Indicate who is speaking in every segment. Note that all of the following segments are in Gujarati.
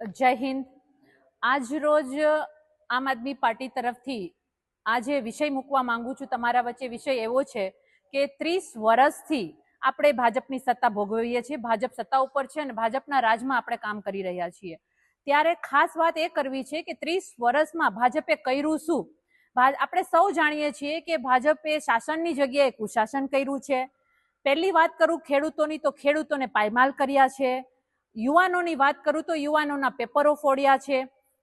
Speaker 1: જય હિન્દ. આજ રોજ આમ આદમી પાર્ટી તરફથી આજે વિષય મૂકવા માંગુ છું. તમારા વચ્ચે વિષય એવો છે કે ત્રીસ વર્ષથી આપણે ભાજપની સત્તા ભોગવીએ છીએ. ભાજપ સત્તા ઉપર છે અને ભાજપના રાજમાં આપણે કામ કરી રહ્યા છીએ. ત્યારે ખાસ વાત એ કરવી છે કે ત્રીસ વર્ષમાં ભાજપે કર્યું શું? આપણે સૌ જાણીએ છીએ કે ભાજપે શાસનની જગ્યાએ કુશાસન કર્યું છે. પહેલી વાત કરું ખેડૂતોની તો ખેડૂતોને પાયમાલ કર્યા છે. યુવાનોની વાત કરું તો યુવાનોના પેપરો ફોડ્યા છે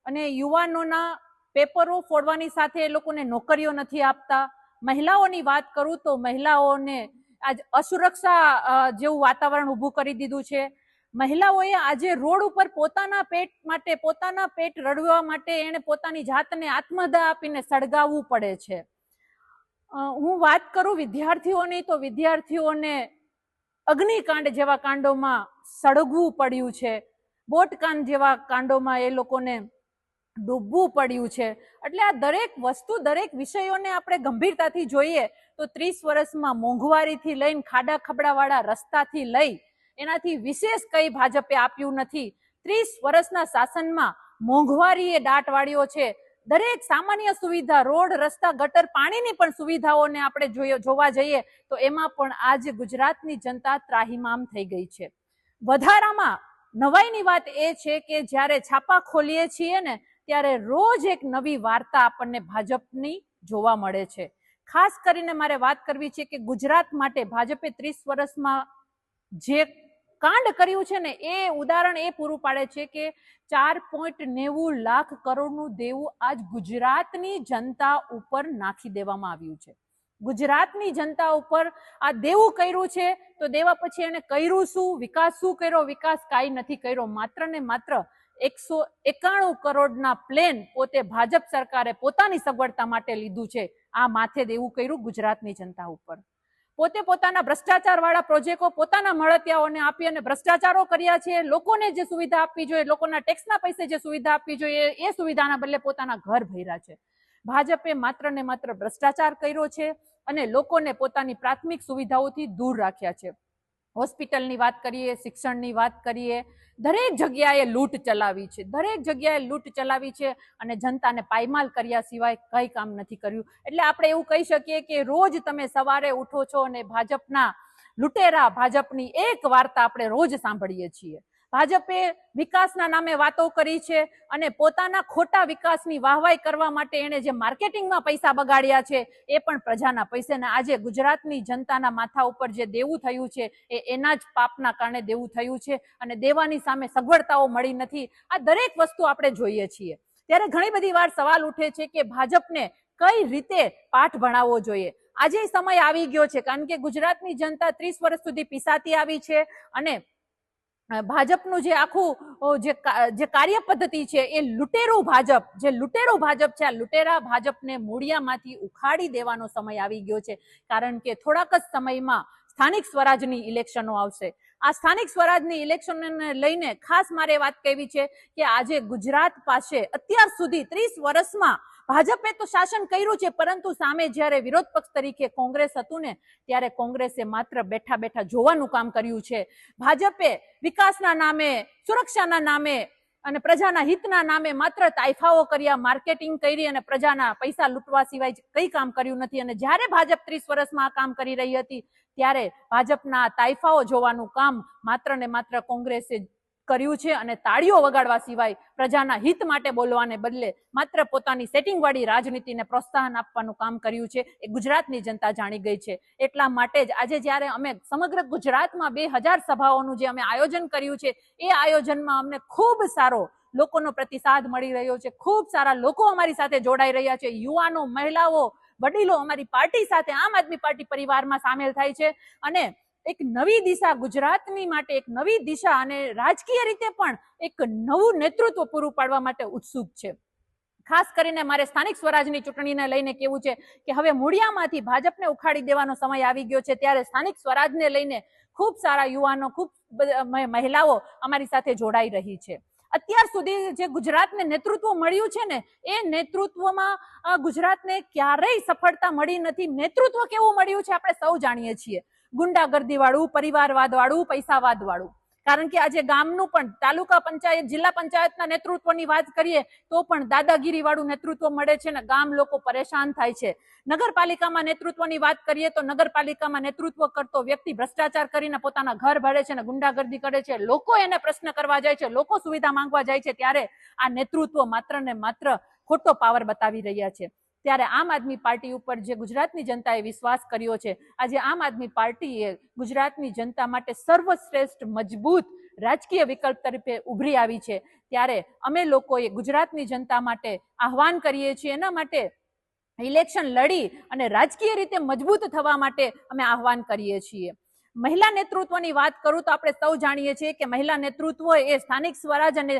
Speaker 1: અને યુવાનોના પેપરો ફોડવાની સાથે એ લોકોને નોકરીઓ નથી આપતા. મહિલાઓની વાત કરું તો મહિલાઓને આજ અસુરક્ષા જેવું વાતાવરણ ઊભું કરી દીધું છે. મહિલાઓએ આજે રોડ ઉપર પોતાના પેટ માટે, પોતાના પેટ રડવા માટે એણે પોતાની જાતને આત્મદા આપીને સળગાવવું પડે છે. હું વાત કરું વિદ્યાર્થીઓની તો વિદ્યાર્થીઓને અગ્નિકાંડ જેવા કાંડોમાં સળગવું પડ્યું છે. બોટકાંડ જેવા કાંડોમાં એ લોકોને ડૂબવું પડ્યું છે. એટલે આ દરેક વસ્તુ, દરેક વિષયોને આપણે ગંભીરતાથી જોઈએ તો ત્રીસ વર્ષમાં મોંઘવારીથી લઈને ખાડા ખબડાવાળા રસ્તાથી લઈ એનાથી વિશેષ કંઈ ભાજપે આપ્યું નથી. ત્રીસ વર્ષના શાસનમાં મોંઘવારીએ દાટ વાળ્યો છે. દરેક સામાન્ય સુવિધા, રોડ, રસ્તા, ગટર, પાણીની પણ સુવિધાઓને આપણે જોવા જઈએ તો એમાં પણ આજે ગુજરાતની જનતા ત્રાહિમામ થઈ ગઈ છે. વધારામાં નવાઈની વાત એ છે કે જ્યારે છાપા ખોલીએ છીએ ને, ત્યારે રોજ એક નવી વાર્તા આપણને ભાજપની જોવા મળે છે. ખાસ કરીને મારે વાત કરવી છે કે ગુજરાત માટે ભાજપે ત્રીસ વર્ષમાં જે કાંડ કર્યું છે ને, એ ઉદાહરણ એ પૂરું પાડે છે કે ચાર પોઈન્ટ નેવું લાખ કરોડનું દેવું આજ ગુજરાતની જનતા ઉપર નાખી દેવામાં આવ્યું છે. ગુજરાતની જનતા ઉપર આ દેવું કર્યું છે, તો દેવા પછી એને કર્યું શું? વિકાસ શું કર્યો? વિકાસ કાંઈ નથી કર્યો. માત્ર ને માત્ર એકસો એકાણું કરોડના પ્લેન પોતે ભાજપ સરકારે પોતાની સગવડતા માટે લીધું છે. આ માથે દેવું કર્યું ગુજરાતની જનતા ઉપર. પોતે પોતાના ભ્રષ્ટાચાર વાળા પ્રોજેક્ટો પોતાના મળતિયાઓને આપી અને ભ્રષ્ટાચારો કર્યા છે. લોકોને જે સુવિધા આપવી જોઈએ, લોકોના ટેક્સના પૈસે જે સુવિધા આપવી જોઈએ, એ સુવિધાના બદલે પોતાના ઘર ભર્યા છે. ભાજપે માત્ર ને માત્ર ભ્રષ્ટાચાર કર્યો છે. અને લોકોને પોતાની પ્રાથમિક સુવિધાઓથી દૂર રાખ્યા છે. હોસ્પિટલની વાત કરીએ, શિક્ષણની વાત કરીએ, દરેક જગ્યાએ લૂંટ ચલાવી છે. દરેક જગ્યાએ લૂંટ ચલાવી છે અને જનતાને પાયમાલ કર્યા સિવાય કંઈ કામ નથી કર્યું. એટલે આપણે એવું કહી શકીએ કે રોજ તમે સવારે ઉઠો છો અને ભાજપના, લૂંટેરા ભાજપની એક વાર્તા આપણે રોજ સાંભળીએ છીએ. ભાજપે વિકાસના નામે વાતો કરી છે અને પોતાના ખોટા વિકાસની વાહવાઈ કરવા માટે એણે જે માર્કેટિંગમાં પૈસા બગાડ્યા છે, એ પણ પ્રજાના પૈસે આજે ગુજરાતની જનતાના માથા ઉપર જે દેવું થયું છે, એ એના જ પાપના કારણે દેવું થયું છે અને દેવાની સામે સગવડતાઓ મળી નથી. આ દરેક વસ્તુ આપણે જોઈએ છીએ. ત્યારે ઘણી બધી વાર સવાલ ઉઠે છે કે ભાજપને કઈ રીતે પાઠ ભણાવવો જોઈએ? આજે સમય આવી ગયો છે, કારણ કે ગુજરાતની જનતા ત્રીસ વર્ષ સુધી પીસાતી આવી છે અને ભાજપનું જે આખું જે કાર્ય પદ્ધતિ છે એ લૂંટેરું ભાજપ, જે લૂંટેરું ભાજપ છે, આ લૂંટેરા ભાજપને મૂળિયામાંથી ઉખાડી દેવાનો સમય આવી ગયો છે. કારણ કે થોડાક જ સમયમાં સ્થાનિક સ્વરાજની ઇલેક્શનો આવશે. આ સ્થાનિક સ્વરાજની ઇલેક્શનને લઈને ખાસ મારે વાત કહેવી છે કે આજે ગુજરાત પાસે અત્યાર સુધી ત્રીસ વર્ષમાં ભાજપે તો શાસન કર્યું છે, પરંતુ સામે જ્યારે વિરોધ પક્ષ તરીકે કોંગ્રેસ હતું ને, ત્યારે કોંગ્રેસે માત્ર બેઠા બેઠા જોવાનું કામ કર્યું છે. ભાજપે વિકાસના નામે, સુરક્ષાના નામે અને પ્રજાના હિતના નામે માત્ર તાઇફાઓ કર્યા, માર્કેટિંગ કરી અને પ્રજાના પૈસા લૂંટવા સિવાય કંઈ કામ કર્યું નથી. અને જ્યારે ભાજપ ત્રીસ વર્ષમાં આ કામ કરી રહી હતી, ત્યારે ભાજપના તાયફાઓ જોવાનું કામ માત્ર ને માત્ર કોંગ્રેસે કર્યું છે અને તાળીઓ વગાડવા સિવાય પ્રજાના હિત માટે બોલવાને બદલે માત્ર પોતાની સેટિંગ વાળી રાજનીતિને પ્રોત્સાહન આપવાનું કામ કર્યું છે. એ ગુજરાતની જનતા જાણી ગઈ છે. એટલા માટે જ આજે જ્યારે અમે સમગ્ર ગુજરાતમાં બે હજાર સભાઓનું જે અમે આયોજન કર્યું છે, એ આયોજનમાં અમને ખૂબ સારો લોકોનો પ્રતિસાદ મળી રહ્યો છે. ખૂબ સારા લોકો અમારી સાથે જોડાઈ રહ્યા છે. યુવાનો, મહિલાઓ, વડીલો અમારી પાર્ટી સાથે, આમ આદમી પાર્ટી પરિવારમાં સામેલ થાય છે. અને એક નવી દિશા ગુજરાતની માટે, એક નવી દિશા અને રાજકીય રીતે પણ એક નવું નેતૃત્વ પૂરું પાડવા માટે ઉત્સુક છે. ખાસ કરીને મારે સ્થાનિક સ્વરાજની ચૂંટણીને લઈને કેવું છે કે હવે મૂળિયામાંથી ભાજપને ઉખાડી દેવાનો સમય આવી ગયો છે, ત્યારે સ્થાનિક સ્વરાજને લઈને ખૂબ સારા યુવાનો, ખૂબ મહિલાઓ અમારી સાથે જોડાઈ રહી છે. અત્યાર સુધી જે ગુજરાતને નેતૃત્વ મળ્યું છે ને, એ નેતૃત્વમાં ગુજરાતને ક્યારેય સફળતા મળી નથી. નેતૃત્વ કેવું મળ્યું છે? આપણે સૌ જાણીએ છીએ. ગુંડાગર્દી વાળું પરિવારવાદ વાળું પૈસાવાદ વાળું કારણ કે આજે ગામનું પણ, તાલુકા પંચાયત, જિલ્લા પંચાયતના નેતૃત્વની વાત કરીએ, તો પણ દાદાગીરી વાળું નેતૃત્વ મળે છે ને ગામ લોકો પરેશાન થાય છે. નગરપાલિકામાં નેતૃત્વની વાત કરીએ તો નગરપાલિકામાં નેતૃત્વ કરતો વ્યક્તિ ભ્રષ્ટાચાર કરીને પોતાના ઘર ભરે છે ને ગુંડાગર્દી કરે છે. લોકો એને પ્રશ્ન કરવા જાય છે, લોકો સુવિધા માંગવા જાય છે, ત્યારે આ નેતૃત્વ માત્ર ને માત્ર ખોટો પાવર બતાવી રહ્યા છે. ત્યારે આમ આદમી પાર્ટી ઉપર જે ગુજરાતની જનતાએ વિશ્વાસ કર્યો છે, આજે આમ આદમી પાર્ટીએ ગુજરાતની જનતા માટે સર્વશ્રેષ્ઠ, મજબૂત રાજકીય વિકલ્પ તરીકે ઉભરી આવી છે. ત્યારે અમે લોકોએ ગુજરાતની જનતા માટે આહવાન કરીએ છીએ, એના માટે ઇલેક્શન લડી અને રાજકીય રીતે મજબૂત થવા માટે અમે આહવાન કરીએ છીએ. મહિલા નેતૃત્વની વાત કરું તો આપણે સૌ જાણીએ છીએ કે મહિલા નેતૃત્વ એ સ્થાનિક સ્વરાજ અને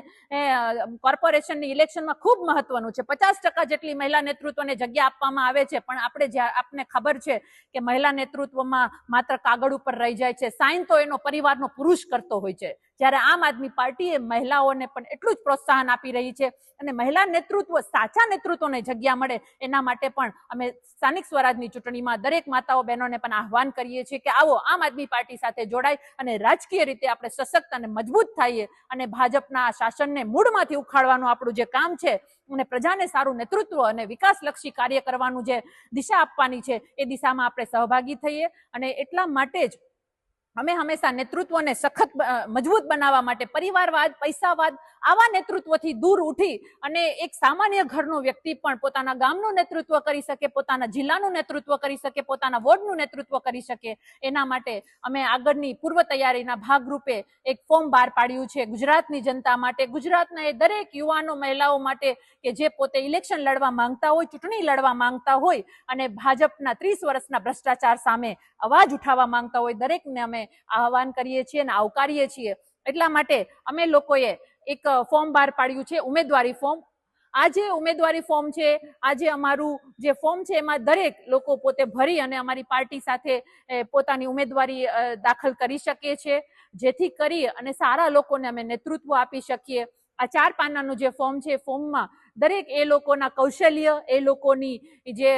Speaker 1: કોર્પોરેશનની ઇલેક્શનમાં ખૂબ મહત્વનું છે. પચાસ ટકા જેટલી મહિલા નેતૃત્વને જગ્યા આપવામાં આવે છે, પણ આપણે જ્યાં આપને ખબર છે કે મહિલા નેતૃત્વમાં માત્ર કાગળ ઉપર રહી જાય છે સાઇન તો એનો પરિવારનો પુરુષ કરતો હોય છે. જ્યારે આમ આદમી પાર્ટી એ મહિલાઓને પણ એટલું જ પ્રોત્સાહન આપી રહી છે અને મહિલા નેતૃત્વ, સાચા નેતૃત્વને જગ્યા મળે એના માટે પણ અમે સ્થાનિક સ્વરાજની ચૂંટણીમાં દરેક માતાઓ બહેનોને પણ આહવાન કરીએ છીએ કે આવો આમ આદમી પાર્ટી સાથે જોડાય અને રાજકીય રીતે આપણે સશક્ત અને મજબૂત થઈએ અને ભાજપના શાસનને મૂળમાંથી ઉખાડવાનું આપણું જે કામ છે અને પ્રજાને સારું નેતૃત્વ અને વિકાસલક્ષી કાર્ય કરવાનું જે દિશા આપવાની છે એ દિશામાં આપણે સહભાગી થઈએ અને એટલા માટે જ અમે હંમેશા નેતૃત્વને સખત મજબૂત બનાવવા માટે પરિવારવાદ, પૈસાવાદ આવા નેતૃત્વથી દૂર ઉઠી અને એક સામાન્ય ઘરનો વ્યક્તિ પણ પોતાના ગામનું નેતૃત્વ કરી શકે, પોતાના જિલ્લાનું નેતૃત્વ કરી શકે, પોતાના વોર્ડનું નેતૃત્વ કરી શકે. એના માટે અમે આગળની પૂર્વ તૈયારીના ભાગરૂપે એક ફોર્મ બહાર પાડ્યું છે ગુજરાતની જનતા માટે. ગુજરાતના એ દરેક યુવાનો, મહિલાઓ માટે કે જે પોતે ઇલેક્શન લડવા માંગતા હોય, ચૂંટણી લડવા માંગતા હોય અને ભાજપના ત્રીસ વર્ષના ભ્રષ્ટાચાર સામે અવાજ ઉઠાવવા માંગતા હોય, દરેકને અમે આહવાન કરીએ છીએ અને આવકારીએ છીએ. એટલા માટે અમે લોકોએ એક ફોર્મ બહાર પાડ્યું છે, ઉમેદવારી ફોર્મ. આ જે ઉમેદવારી ફોર્મ છે આજે અમારું જે ફોર્મ છે, એમાં દરેક લોકો પોતે ભરી અને અમારી પાર્ટી સાથે પોતાની ઉમેદવારી દાખલ કરી શકે છે જેથી કરી અને સારા લોકોને અમે નેતૃત્વ આપી શકીએ. આ ચાર પાનાનું જે ફોર્મ છે ફોર્મમાં દરેક એ લોકોના કૌશલ્ય, એ લોકોની જે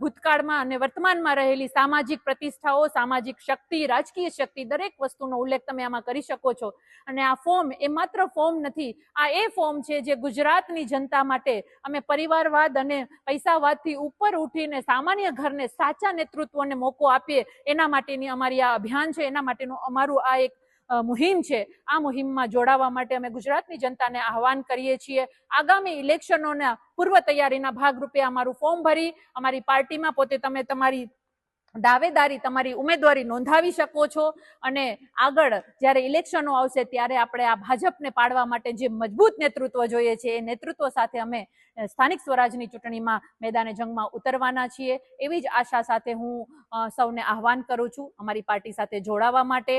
Speaker 1: ભૂતકાળમાં અને વર્તમાનમાં રહેલી સામાજિક પ્રતિષ્ઠાઓ, સામાજિક શક્તિ, રાજકીય શક્તિ, દરેક વસ્તુનો ઉલ્લેખ તમે આમાં કરી શકો છો. અને આ ફોર્મ એ માત્ર ફોર્મ નથી, આ એ ફોર્મ છે જે ગુજરાતની જનતા માટે અમે પરિવારવાદ અને પૈસાવાદથી ઉપર ઉઠીને સામાન્ય ઘરને સાચા નેતૃત્વને મોકો આપીએ, એના માટેની અમારી આ અભિયાન છે, એના માટેનું અમારું આ એક મુહિમ છે. આ મુહિમમાં જોડાવા માટે અમે ગુજરાતની જનતાને આહવાન કરીએ છીએ. આગામી ઇલેક્શનોના પૂર્વ તૈયારીના ભાગરૂપે અમારું ફોર્મ ભરી, અમારી પાર્ટીમાં પોતે તમે તમારી દાવેદારી, તમારી ઉમેદવારી નોંધાવી શકો છો અને આગળ જ્યારે ઇલેક્શનો આવશે ત્યારે આપણે આ ભાજપને પાડવા માટે જે મજબૂત નેતૃત્વ જોઈએ છે, એ નેતૃત્વ સાથે અમે સ્થાનિક સ્વરાજની ચૂંટણીમાં મેદાને જંગમાં ઉતરવાના છીએ. એવી જ આશા સાથે હું સૌને આહવાન કરું છું અમારી પાર્ટી સાથે જોડાવા માટે.